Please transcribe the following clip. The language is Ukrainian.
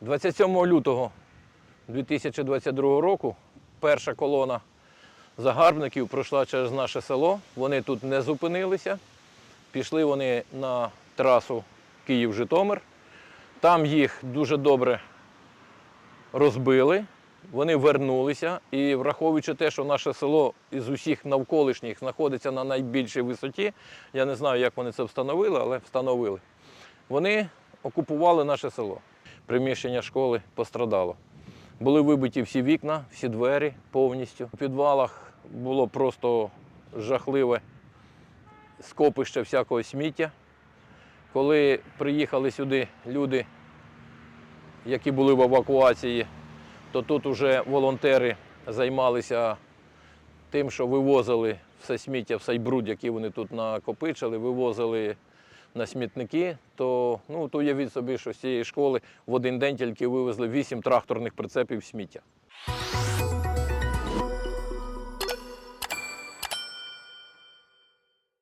27 лютого 2022 року перша колона загарбників пройшла через наше село. Вони тут не зупинилися. Пішли вони на трасу Київ-Житомир. Там їх дуже добре розбили. Вони вернулися і, враховуючи те, що наше село із усіх навколишніх знаходиться на найбільшій висоті, я не знаю, як вони це встановили, але встановили. Вони окупували наше село. Приміщення школи пострадало. Були вибиті всі вікна, всі двері повністю. У підвалах було просто жахливе скопище всякого сміття. Коли приїхали сюди люди, які були в евакуації, то тут вже волонтери займалися тим, що вивозили все сміття, все бруд, який вони тут накопичили, вивозили на смітники, то ну, то уявіть собі, що з цієї школи в один день тільки вивезли 8 тракторних прицепів сміття.